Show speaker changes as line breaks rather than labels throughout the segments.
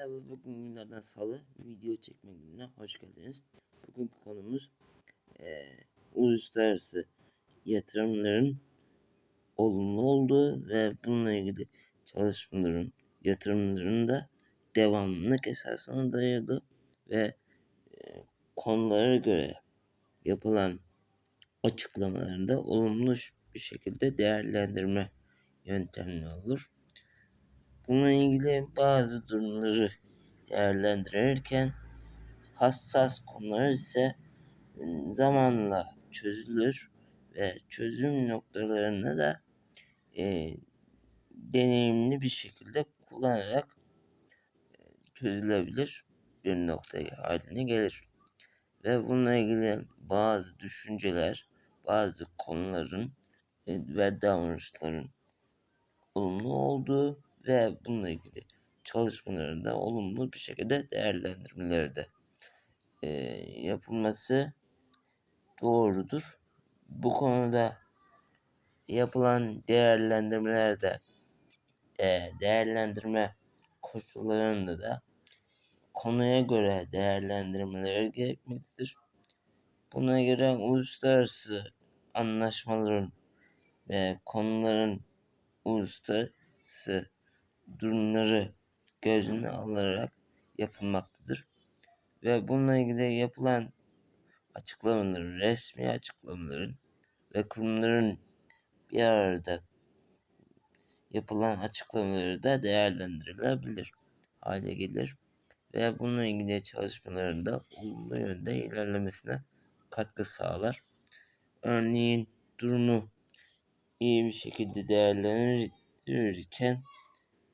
Merhaba, bugün günlerden salı video çekme gününe hoş geldiniz. Bugünkü konumuz eee, uluslararası yatırımların olumlu olduğu ve bununla ilgili çalışmaların, yatırımların da devamlılık esasına dayalı ve eee, konulara göre yapılan açıklamalarında olumlu bir şekilde değerlendirme yöntemli olur. Bununla ilgili bazı durumları değerlendirirken hassas konular ise ıı, zamanla çözülür ve çözüm noktalarını da e, deneyimli bir şekilde kullanarak çözülebilir bir noktaya haline gelir. Ve bununla ilgili bazı düşünceler, bazı konuların e, ve davranışların olumlu olduğu ve bununla ilgili çalışmaların da olumlu bir şekilde değerlendirmeleri de e, yapılması doğrudur. Bu konuda yapılan değerlendirmelerde e, değerlendirme koşullarında da konuya göre değerlendirmeleri gerekmektedir. Buna göre uluslararası anlaşmaların ve konuların uluslararası durumları gözüne alarak yapılmaktadır. Ve bununla ilgili yapılan açıklamaların, resmi açıklamaların ve kurumların bir arada yapılan açıklamaları da değerlendirilebilir hale gelir ve bununla ilgili çalışmaların da olumlu yönde ilerlemesine katkı sağlar. Örneğin durumu iyi bir şekilde değerlendirirken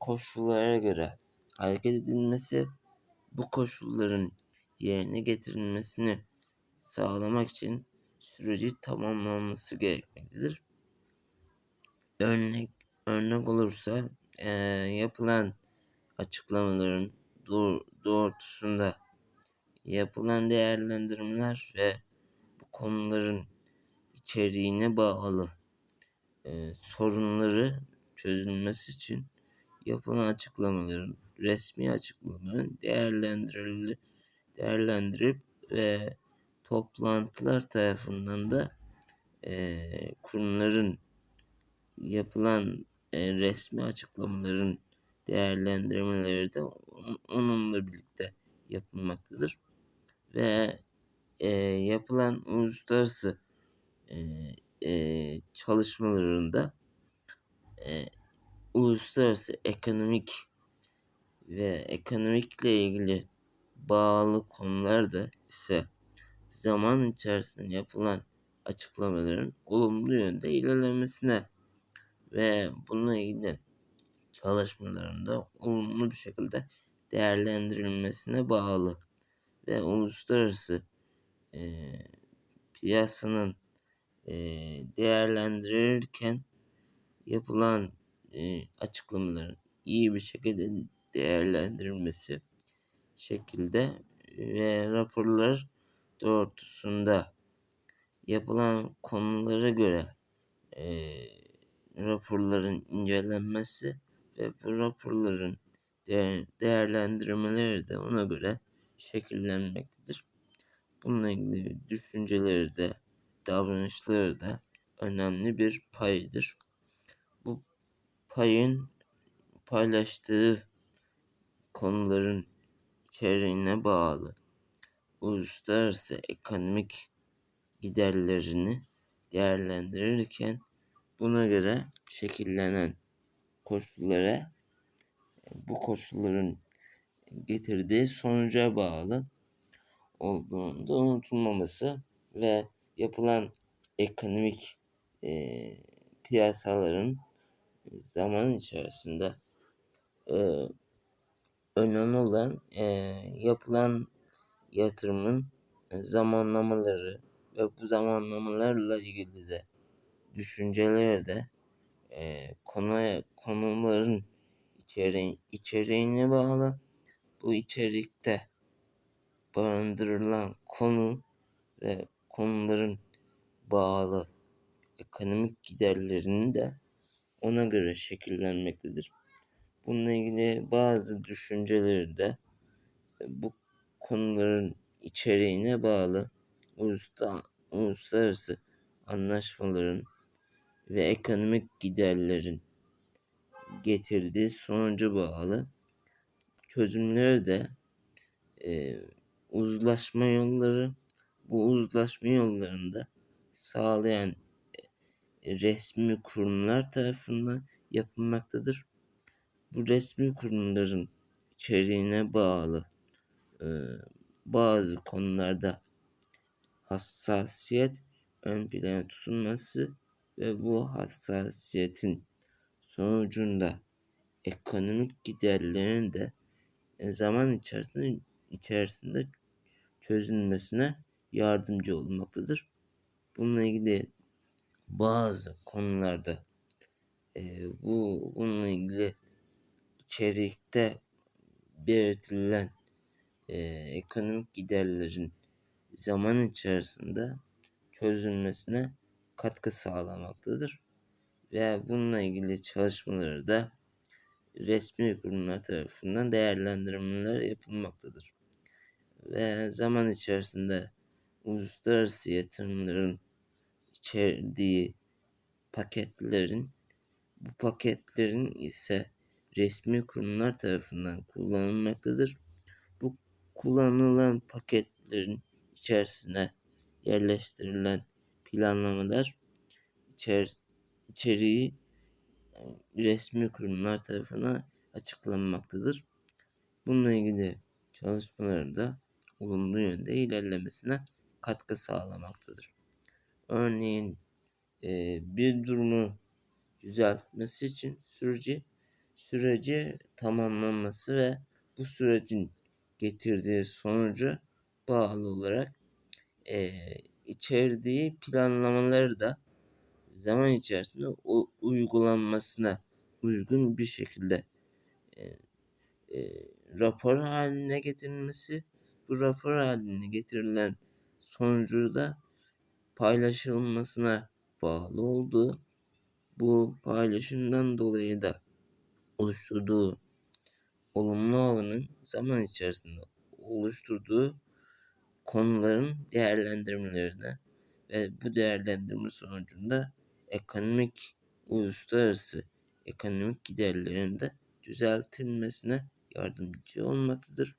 koşullara göre hareket edilmesi bu koşulların yerine getirilmesini sağlamak için süreci tamamlanması gerekmektedir. Örnek örnek olursa e, yapılan açıklamaların doğ doğrultusunda yapılan değerlendirmeler ve bu konuların içeriğine bağlı e, sorunları çözülmesi için yapılan açıklamaların, resmi açıklamaların değerlendirilip, değerlendirip ve toplantılar tarafından da e, kurumların yapılan e, resmi açıklamaların değerlendirmeleri de onunla birlikte yapılmaktadır. Ve e, yapılan uluslararası e, e, çalışmalarında e, uluslararası ekonomik ve ekonomikle ilgili bağlı konularda ise zaman içerisinde yapılan açıklamaların olumlu yönde ilerlemesine ve bununla ilgili çalışmalarında olumlu bir şekilde değerlendirilmesine bağlı ve uluslararası e, piyasanın e, değerlendirilirken yapılan e, açıklamaların iyi bir şekilde değerlendirilmesi şekilde ve raporlar doğrultusunda yapılan konulara göre e, raporların incelenmesi ve bu raporların değer, değerlendirmeleri de ona göre şekillenmektedir. Bununla ilgili düşünceleri de davranışları da önemli bir paydır. Bu payın paylaştığı konuların içeriğine bağlı. Uluslararası ekonomik giderlerini değerlendirirken buna göre şekillenen koşullara bu koşulların getirdiği sonuca bağlı olduğunu da unutulmaması ve yapılan ekonomik e, piyasaların zaman içerisinde e, önemli olan e, yapılan yatırımın zamanlamaları ve bu zamanlamalarla ilgili de düşünceleri de e, konuya konuların içeriği, içeriğine bağlı. Bu içerikte barındırılan konu ve konuların bağlı ekonomik giderlerini de ona göre şekillenmektedir. Bununla ilgili bazı düşünceleri de bu konuların içeriğine bağlı uluslararası anlaşmaların ve ekonomik giderlerin getirdiği sonucu bağlı çözümleri de e, uzlaşma yolları bu uzlaşma yollarında sağlayan e, resmi kurumlar tarafından yapılmaktadır. Bu resmi kurumların içeriğine bağlı e, bazı konularda hassasiyet ön plana tutulması ve bu hassasiyetin sonucunda ekonomik giderlerin de e, zaman içerisinde içerisinde çözülmesine yardımcı olmaktadır. Bununla ilgili bazı konularda e, bu bununla ilgili içerikte belirtilen e, ekonomik giderlerin zaman içerisinde çözülmesine katkı sağlamaktadır. Ve bununla ilgili çalışmaları da resmi kurumlar tarafından değerlendirmeler yapılmaktadır. Ve zaman içerisinde uluslararası yatırımların içerdiği paketlerin bu paketlerin ise resmi kurumlar tarafından kullanılmaktadır. Bu kullanılan paketlerin içerisine yerleştirilen planlamalar içer içeriği resmi kurumlar tarafından açıklanmaktadır. Bununla ilgili çalışmaları da olumlu yönde ilerlemesine katkı sağlamaktadır. Örneğin e, bir durumu düzeltmesi için süreci süreci tamamlanması ve bu sürecin getirdiği sonucu bağlı olarak e, içerdiği planlamaları da zaman içerisinde o uygulanmasına uygun bir şekilde e, e, rapor haline getirilmesi, bu rapor haline getirilen sonucu da paylaşılmasına bağlı olduğu, bu paylaşımdan dolayı da oluşturduğu olumlu havanın zaman içerisinde oluşturduğu konuların değerlendirmelerine ve bu değerlendirme sonucunda ekonomik uluslararası ekonomik giderlerin de düzeltilmesine yardımcı olmaktadır.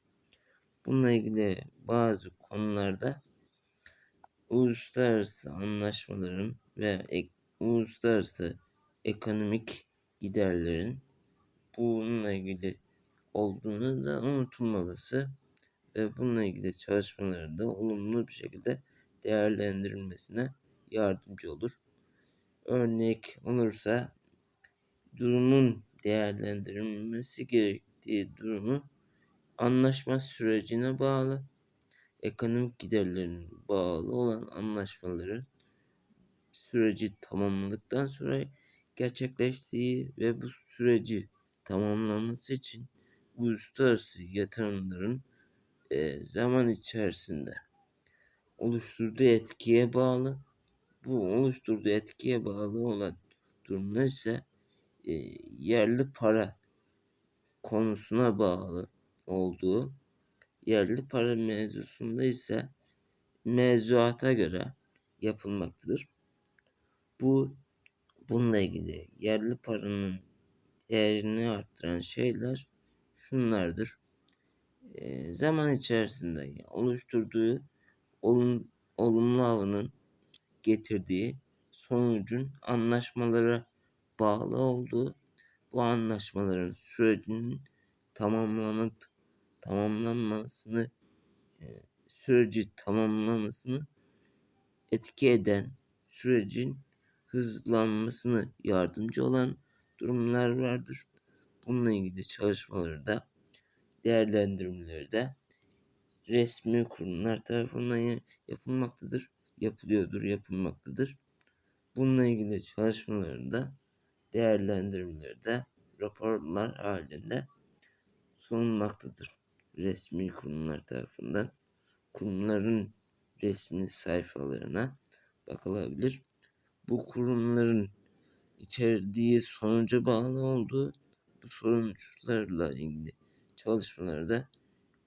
Bununla ilgili bazı konularda uluslararası anlaşmaların ve ek, uluslararası ekonomik giderlerin bununla ilgili olduğunu da unutulmaması ve bununla ilgili çalışmaların da olumlu bir şekilde değerlendirilmesine yardımcı olur. Örnek olursa durumun değerlendirilmesi gerektiği durumu anlaşma sürecine bağlı, ekonomik giderlerin bağlı olan anlaşmaların süreci tamamladıktan sonra gerçekleştiği ve bu süreci tamamlanması için uluslararası yatırımların e, zaman içerisinde oluşturduğu etkiye bağlı. Bu oluşturduğu etkiye bağlı olan durumda ise e, yerli para konusuna bağlı olduğu yerli para mevzusunda ise mevzuata göre yapılmaktadır. Bu bununla ilgili yerli paranın değerini arttıran şeyler şunlardır. E, zaman içerisinde oluşturduğu olum, olumlu havanın getirdiği sonucun anlaşmalara bağlı olduğu bu anlaşmaların sürecinin tamamlanıp tamamlanmasını e, süreci tamamlamasını etki eden sürecin hızlanmasını yardımcı olan durumlar vardır. Bununla ilgili çalışmaları da değerlendirmeleri de resmi kurumlar tarafından yapılmaktadır. Yapılıyordur, yapılmaktadır. Bununla ilgili çalışmaları da değerlendirmeleri de raporlar halinde sunulmaktadır. Resmi kurumlar tarafından kurumların resmi sayfalarına bakılabilir. Bu kurumların içerdiği sonuca bağlı olduğu bu sonuçlarla ilgili çalışmalarda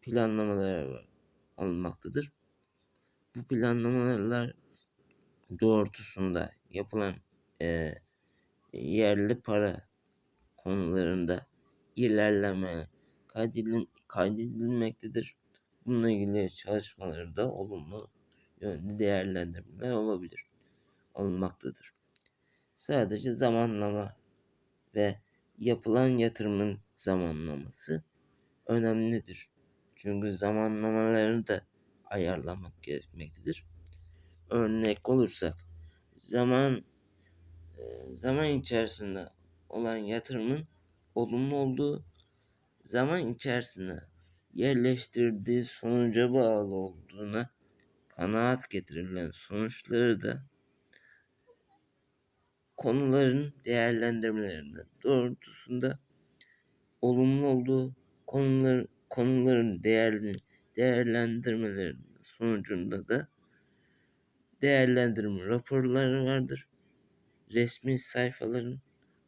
planlamalar olmaktadır. Bu planlamalar doğrultusunda yapılan e, yerli para konularında ilerleme kaydedil, kaydedilmektedir. Bununla ilgili çalışmalarda olumlu yönde değerlendirmeler olabilir, olmaktadır. Sadece zamanlama ve yapılan yatırımın zamanlaması önemlidir. Çünkü zamanlamalarını da ayarlamak gerekmektedir. Örnek olursak zaman zaman içerisinde olan yatırımın olumlu olduğu zaman içerisinde yerleştirdiği sonuca bağlı olduğuna kanaat getirilen sonuçları da konuların değerlendirmelerinde doğrultusunda olumlu olduğu konular konuların değerli değerlendirmelerinin sonucunda da değerlendirme raporları vardır. Resmi sayfaların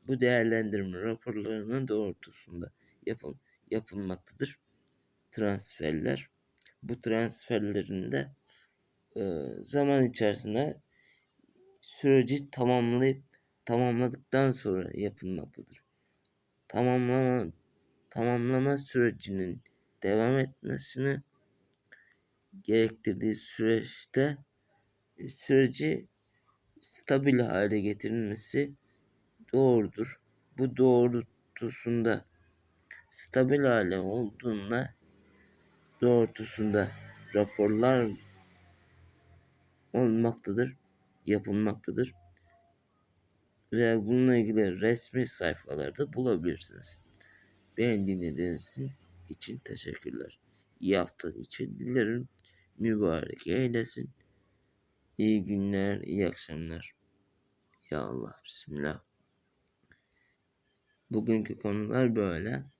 bu değerlendirme raporlarının doğrultusunda yapıl yapılmaktadır. Transferler. Bu transferlerin de e, zaman içerisinde süreci tamamlayıp tamamladıktan sonra yapılmaktadır. Tamamlama tamamlama sürecinin devam etmesini gerektirdiği süreçte süreci stabil hale getirilmesi doğrudur. Bu doğrultusunda stabil hale olduğunda doğrultusunda raporlar olmaktadır, yapılmaktadır. Ve bununla ilgili resmi sayfalarda bulabilirsiniz. Beni dinlediğiniz için teşekkürler. İyi hafta için dilerim. Mübarek eylesin. İyi günler, iyi akşamlar. Ya Allah, Bismillah. Bugünkü konular böyle.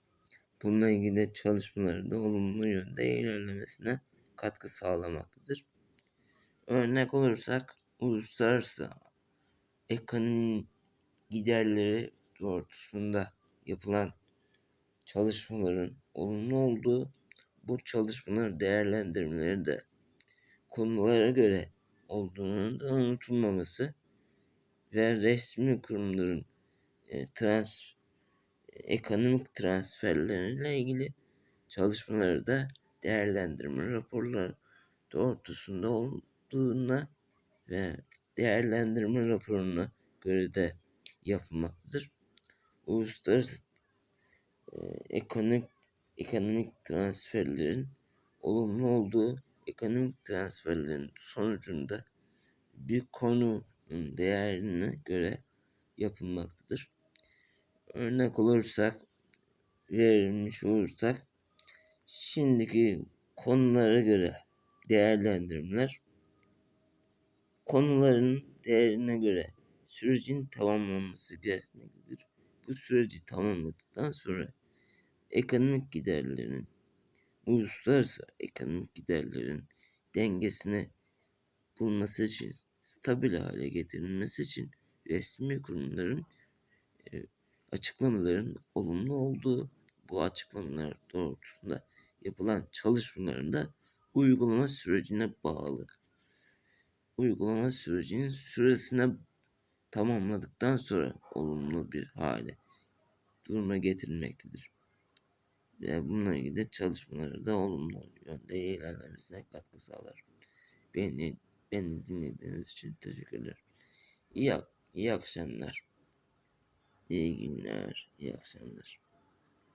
Bununla ilgili çalışmaları da olumlu yönde ilerlemesine katkı sağlamaktadır. Örnek olursak uluslararası ekonomi giderleri doğrultusunda yapılan çalışmaların olumlu olduğu bu çalışmaların değerlendirmeleri de konulara göre olduğunun da unutulmaması ve resmi kurumların e, trans ekonomik transferleriyle ilgili çalışmaları da değerlendirme raporları doğrultusunda olduğuna ve değerlendirme raporuna göre de yapılmaktadır. Uluslararası e, ekonomik ekonomik transferlerin olumlu olduğu ekonomik transferlerin sonucunda bir konunun değerine göre yapılmaktadır. Örnek olursak verilmiş olursak şimdiki konulara göre değerlendirmeler konuların değerine göre sürecin tamamlanması gerekmektedir. Bu süreci tamamladıktan sonra ekonomik giderlerin uluslararası ekonomik giderlerin dengesini bulması için stabil hale getirilmesi için resmi kurumların e, açıklamaların olumlu olduğu bu açıklamalar doğrultusunda yapılan çalışmaların da uygulama sürecine bağlı. Uygulama sürecinin süresine tamamladıktan sonra olumlu bir hale duruma getirilmektedir. Ve bununla ilgili çalışmaları da olumlu yönde ilerlemesine katkı sağlar. Beni, beni dinlediğiniz için teşekkürler. İyi, iyi akşamlar. İyi günler, iyi akşamlar.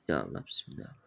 Ya Allah bismillah.